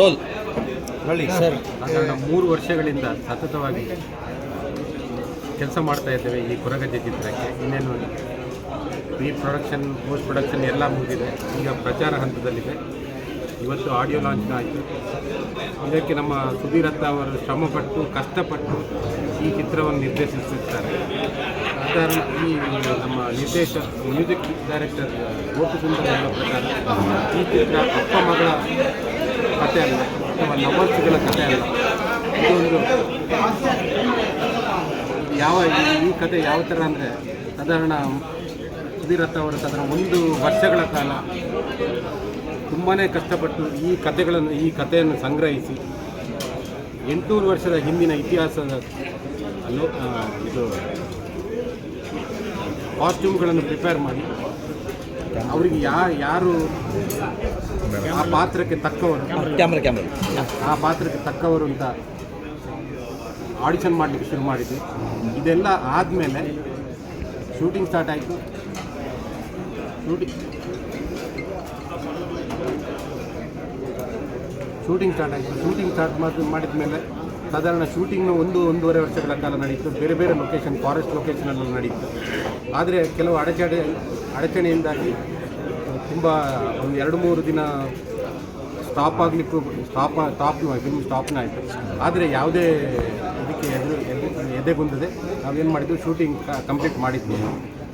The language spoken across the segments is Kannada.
ರೋಲ್ ಹೇಳಿ. ಸರ್. ಸಾಧಾರಣ ಮೂರು ವರ್ಷಗಳಿಂದ ಸತತವಾಗಿ ಕೆಲಸ ಮಾಡ್ತಾ ಇದ್ದೇವೆ ಈ ಕೊರಗಜ್ಜೆ ಚಿತ್ರಕ್ಕೆ. ಇನ್ನೇನು ಪ್ರೀ ಪ್ರೊಡಕ್ಷನ್ ಪೋಸ್ಟ್ ಪ್ರೊಡಕ್ಷನ್ ಎಲ್ಲ ಮುಗಿದೆ ಈಗ ಪ್ರಚಾರ ಹಂತದಲ್ಲಿದೆ. ಇವತ್ತು ಆಡಿಯೋ ಲಾಂಚ್ ಆಯಿತು. ಇದಕ್ಕೆ ನಮ್ಮ ಸುಧೀರತ್ತ ಅವರು ಶ್ರಮಪಟ್ಟು ಕಷ್ಟಪಟ್ಟು ಈ ಚಿತ್ರವನ್ನು ನಿರ್ದೇಶಿಸುತ್ತಾರೆ ಅದರ ಈ ನಮ್ಮ ನಿರ್ದೇಶ ಮ್ಯೂಸಿಕ್ ಡೈರೆಕ್ಟರ್ ಗೋಪಿಸುಂದರ್ ಪ್ರಕಾರ ಈ ಚಿತ್ರ ಅಪ್ಪ ಮಗಳ ಕಥೆ ಅಲ್ಲ. ಅಥವಾ ಲವರ್ಸ್ಗಳ ಕಥೆ ಅಲ್ಲ. ಇದೊಂದು ಯಾವ ಈ- ಕತೆ ಯಾವ ಥರ ಅಂದರೆ ಸಾಧಾರಣ ಸುಧೀರಥ ಅವರು ಸಾಧಾರಣ ಒಂದು ವರ್ಷಗಳ ಕಾಲ ತುಂಬಾ ಕಷ್ಟಪಟ್ಟು ಈ ಕಥೆಗಳನ್ನು ಈ ಕಥೆಯನ್ನು ಸಂಗ್ರಹಿಸಿ ಎಂಟುನೂರು ವರ್ಷದ ಹಿಂದಿನ ಇತಿಹಾಸದ ಲೋ ಇದು ಕಾಸ್ಟ್ಯೂಮ್ಗಳನ್ನು ಪ್ರಿಪೇರ್ ಮಾಡಿ. ಅವರಿಗೆ ಯಾ ಯಾರು ಆ ಪಾತ್ರಕ್ಕೆ ತಕ್ಕವರು. ಕ್ಯಾಮ್ರಾ ಕ್ಯಾಮ್ರಾ ಆ ಪಾತ್ರಕ್ಕೆ ತಕ್ಕವರು ಅಂತ ಆಡಿಷನ್ ಮಾಡಲಿಕ್ಕೆ ಶುರು ಮಾಡಿದ್ವಿ. ಇದೆಲ್ಲ ಆದಮೇಲೆ ಶೂಟಿಂಗ್ ಸ್ಟಾರ್ಟ್ ಆಯಿತು. ಶೂಟಿಂಗ್ ಶೂಟಿಂಗ್ ಸ್ಟಾರ್ಟ್ ಆಯಿತು. ಶೂಟಿಂಗ್ ಸ್ಟಾರ್ಟ್ ಮಾಡಿ ಮಾಡಿದ ಮೇಲೆ ಸಾಧಾರಣ ಶೂಟಿಂಗ್ನ ಒಂದು ಒಂದೂವರೆ ವರ್ಷಗಳ ಕಾಲ ನಡೀತು. ಬೇರೆ ಬೇರೆ ಲೊಕೇಶನ್ ಫಾರೆಸ್ಟ್ ಲೊಕೇಶನಲ್ಲಿ ನಡೀತು. ಆದರೆ ಕೆಲವು ಅಡಚಣೆ ಅಡಚಣೆಯಿಂದಾಗಿ ತುಂಬ, ಒಂದು ಎರಡು ಮೂರು ದಿನ ಸ್ಟಾಪ್ ಆಗಲಿಕ್ಕೂ ಸ್ಟಾಪ್ ಸ್ಟಾಪ್ನೂ ಫಿಲ್ಮ್ ಸ್ಟಾಪ್ನೂ ಆಯಿತು. ಆದರೆ ಯಾವುದೇ ಇದಕ್ಕೆ ಎದುರು ಎದೆ ಎದೆಗುಂದದೆ ನಾವೇನು ಮಾಡಿದ್ವಿ? ಶೂಟಿಂಗ್ ಕಂಪ್ಲೀಟ್ ಮಾಡಿದ್ವಿ.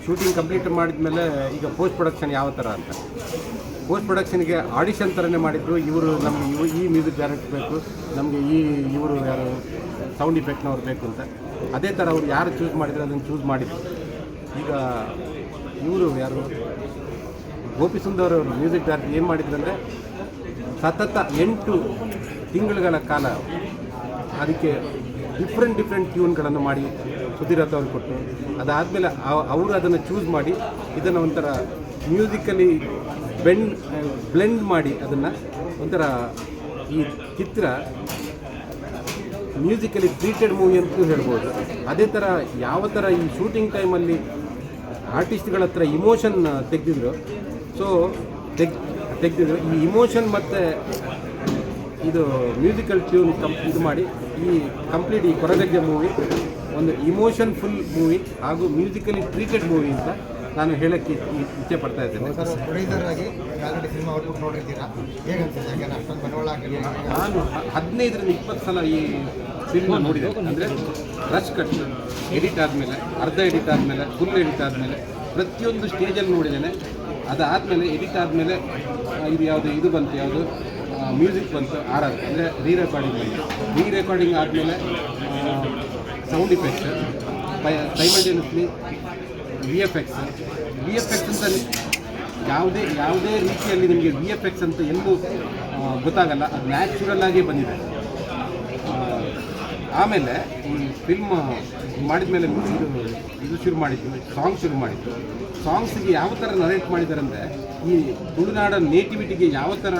ಶೂಟಿಂಗ್ ಕಂಪ್ಲೀಟ್ ಮಾಡಿದ ಮೇಲೆ ಈಗ ಪೋಸ್ಟ್ ಪ್ರೊಡಕ್ಷನ್ ಯಾವ ಥರ ಅಂತ. ಪೋಸ್ಟ್ ಪ್ರೊಡಕ್ಷನ್ಗೆ ಆಡಿಷನ್ ಥರನೇ ಮಾಡಿದ್ರು. ಇವರು ನಮಗೆ ಇವು ಈ ಮ್ಯೂಸಿಕ್ ಡೈರೆಕ್ಟ್ ಬೇಕು, ನಮಗೆ ಈ ಇವರು ಯಾರು ಸೌಂಡ್ ಇಫೆಕ್ಟ್ನವ್ರು ಬೇಕು ಅಂತ. ಅದೇ ಥರ ಅವ್ರು ಯಾರು ಚೂಸ್ ಮಾಡಿದ್ರು, ಅದನ್ನು ಚೂಸ್ ಮಾಡಿದ್ರು. ಈಗ ಇವರು ಯಾರು? ಗೋಪಿ ಸುಂದರ್ ಅವರು ಮ್ಯೂಸಿಕ್ ಡೈರೆಕ್ಟರ್ ಏನು ಮಾಡಿದ್ರು ಅಂದರೆ ಸತತ ಎಂಟು ತಿಂಗಳುಗಳ ಕಾಲ ಅದಕ್ಕೆ ಡಿಫ್ರೆಂಟ್ ಡಿಫ್ರೆಂಟ್ ಟ್ಯೂನ್ಗಳನ್ನು ಮಾಡಿ ಸುಧೀರತ್ ಅವ್ರಿಗೆ ಕೊಟ್ಟು, ಅದಾದಮೇಲೆ ಅವರು ಅದನ್ನು ಚೂಸ್ ಮಾಡಿ, ಇದನ್ನು ಒಂಥರ ಮ್ಯೂಸಿಕಲಿ ಬೆಂಡ್ ಬ್ಲೆಂಡ್ ಮಾಡಿ ಅದನ್ನು ಒಂಥರ ಈ ಚಿತ್ರ ಮ್ಯೂಸಿಕಲಿ ಟ್ರೀಟೆಡ್ ಮೂವಿ ಅಂತಲೂ ಹೇಳ್ಬೋದು. ಅದೇ ಥರ ಯಾವ ಥರ ಈ ಶೂಟಿಂಗ್ ಟೈಮಲ್ಲಿ ಆರ್ಟಿಸ್ಟ್ಗಳ ಹತ್ರ ಇಮೋಷನ್ ತೆಗೆದಿದ್ರು ಸೊ ತೆಗ್ ತೆಗೆದಿದ್ರು. ಈ ಇಮೋಷನ್ ಮತ್ತು ಇದು ಮ್ಯೂಸಿಕಲ್ ಟ್ಯೂನ್ ಕಂಪ್ ಇದು ಮಾಡಿ ಈ ಕಂಪ್ಲೀಟ್ ಈ ಕೊರಗಜ್ಜೆ ಮೂವಿ ಒಂದು ಇಮೋಷನ್ ಫುಲ್ ಮೂವಿ ಹಾಗೂ ಮ್ಯೂಸಿಕಲಿ ಟ್ರೀಟೆಡ್ ಮೂವಿ ಅಂತ ನಾನು ಹೇಳಕ್ಕೆ ಇಚ್ಛೆ ಪಡ್ತಾ ಇದ್ದೇನೆ. ನಾನು ಹದಿನೈದರಿಂದ ಇಪ್ಪತ್ತು ಸಲ ಈ ಸಿನಿಮಾ ನೋಡಿದೆ ಅಂದರೆ ರಶ್ ಕಟ್ ಎಡಿಟ್ ಆದಮೇಲೆ ಅರ್ಧ ಎಡಿಟ್ ಆದಮೇಲೆ ಫುಲ್ ಎಡಿಟ್ ಆದಮೇಲೆ ಪ್ರತಿಯೊಂದು ಸ್ಟೇಜಲ್ಲಿ ನೋಡಿದ್ದೇನೆ. ಅದಾದಮೇಲೆ ಎಡಿಟ್ ಆದಮೇಲೆ ಇದು ಯಾವುದು, ಇದು ಬಂತು ಯಾವುದು ಮ್ಯೂಸಿಕ್ ಬಂತು ಆರ್ ಆರ್ ಅಂದರೆ ರೀ ರೆಕಾರ್ಡಿಂಗ್ ಬಂತು. ರೀ ರೆಕಾರ್ಡಿಂಗ್ ಆದಮೇಲೆ sound effects simultaneously V F X V F X ಅಂತ ಯಾವುದೇ ಯಾವುದೇ ರೀತಿಯಲ್ಲಿ ನಿಮಗೆ ವಿ ಎಫ್ ಎಕ್ಸ್ ಅಂತ ಎಲ್ಲೂ ಗೊತ್ತಾಗಲ್ಲ. ಅದು ನ್ಯಾಚುರಲ್ ಆಗಿ ಬಂದಿದೆ. ಆಮೇಲೆ ಫಿಲ್ಮ್ ಮಾಡಿದ ಮೇಲೆ ಇದು ಶುರು ಮಾಡಿದ್ದು ಸಾಂಗ್ ಶುರು ಮಾಡಿದ್ದು. ಸಾಂಗ್ಸಿಗೆ ಯಾವ ಥರ ನರೇಟ್ ಮಾಡಿದ್ದಾರೆ ಅಂದರೆ, ಈ ತುಳುನಾಡ ನೇಟಿವಿಟಿಗೆ ಯಾವ ಥರ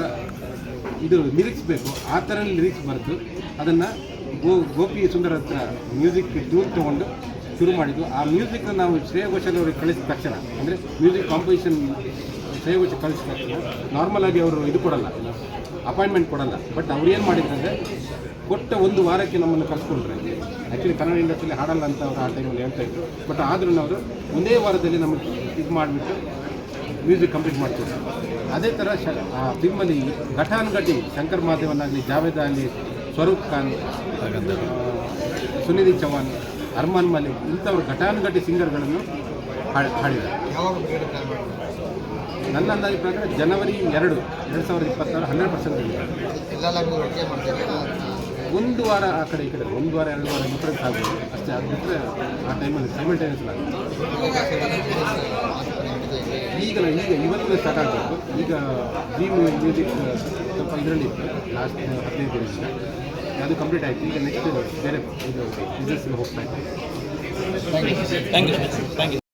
ಇದು ಲಿರಿಕ್ಸ್ ಬೇಕು ಆ ಥರ ಲಿರಿಕ್ಸ್ ಬರೆದು ಅದನ್ನು ಗೋ ಗೋಪಿ ಸುಂದರ ಹತ್ರ ಮ್ಯೂಸಿಕ್ ಟ್ಯೂನ್ ತೊಗೊಂಡು ಶುರು ಮಾಡಿದ್ದು. ಆ ಮ್ಯೂಸಿಕ್ನ ನಾವು ಶ್ರೇಯ ಘೋಷಲ್ ಅವ್ರಿಗೆ ಕಳಿಸಿದ ತಕ್ಷಣ, ಅಂದರೆ ಮ್ಯೂಸಿಕ್ ಕಾಂಪೋಸಿಷನ್ ಶ್ರೇಯ ಘೋಷ ಕಳಿಸಿದ ತಕ್ಷಣ ನಾರ್ಮಲ್ ಆಗಿ ಅವರು ಇದು ಕೊಡಲ್ಲ ಅಪಾಯಿಂಟ್ಮೆಂಟ್ ಕೊಡಲ್ಲ. ಬಟ್ ಅವ್ರು ಏನು ಮಾಡಿದ್ರಂದರೆ ಕೊಟ್ಟ ಒಂದು ವಾರಕ್ಕೆ ನಮ್ಮನ್ನು ಕರ್ಸ್ಕೊಂಡ್ರೆ. ಆ್ಯಕ್ಚುಲಿ ಕನ್ನಡ ಇಂಡಸ್ಟ್ರಿಯಲ್ಲಿ ಹಾಡಲ್ಲ ಅಂತ ಅವರು ಆ ಟೈಮಲ್ಲಿ ಹೇಳ್ತಾ ಇದ್ರು. ಬಟ್ ಆದ್ರೂ ಅವರು ಒಂದೇ ವಾರದಲ್ಲಿ ನಮಗೆ ಇದು ಮಾಡಿಬಿಟ್ಟು ಮ್ಯೂಸಿಕ್ ಕಂಪ್ಲೀಟ್ ಮಾಡ್ತಿದ್ರು ಅದೇ ಥರ ಶ ಫಿಲ್ಮಲ್ಲಿ ಘಟಾನುಘಟಿ ಶಂಕರ್ ಮಹಾದೇವನಾಗಲಿ ಜಾವೇದ್ ಅಲಿ ಸ್ವರೂಪ್ ಖಾನ್ ಸುನಿಧಿ ಚೌಹಾನ್ ಅರ್ಮಾನ್ ಮಲಿಕ್ ಇಂಥವ್ರು ಘಟಾನುಘಟಿ ಸಿಂಗರ್ಗಳನ್ನು ಹಾಡಿ, ಹಾಡಿದ್ದಾರೆ. ನನ್ನ ಅಂದಾಜು ಪ್ರಕಾರ ಜನವರಿ ಎರಡು ಎರಡು ಸಾವಿರದ ಇಪ್ಪತ್ತಾರು ಹನ್ನೆರಡು ಪರ್ಸೆಂಟ್ ಎಲ್ಲ ಮಾಡ್ತೀವಿ ಒಂದು ವಾರ ಆ ಕಡೆ, ಈ ಕಡೆ ಒಂದು ವಾರ, ಎರಡು ವಾರ ಡಿಫ್ರೆನ್ಸ್ ಆಗ್ಬೋದು ಅಷ್ಟೇ ಅದು ಆ ಟೈಮಲ್ಲಿ ಸೈಮಲ್ಟೇನಿಯಸ್ ಆಗುತ್ತೆ. ಈಗ ಈಗ ಇವತ್ತಿನ ಸ್ಟಾರ್ಟ್ ಆಗಬೇಕು. ಈಗ ಡ್ರೀಮ್ ಮ್ಯೂಸಿಕ್ ಸ್ವಲ್ಪ ಇದರಲ್ಲಿ ಇತ್ತು. ಲಾಸ್ಟ್ ಹದಿನೈದು ದಿನದಿಂದ. ಅದು ಕಂಪ್ಲೀಟ್ ಆಯಿತು. ಈಗ ನೆಕ್ಸ್ಟ್ ಬೇರೆ ಇದು ಬಿಸ್ನೆಸ್ಗೆ ಹೋಗ್ತಾ ಇತ್ತು ಥ್ಯಾಂಕ್ ಯು ಥ್ಯಾಂಕ್ ಯು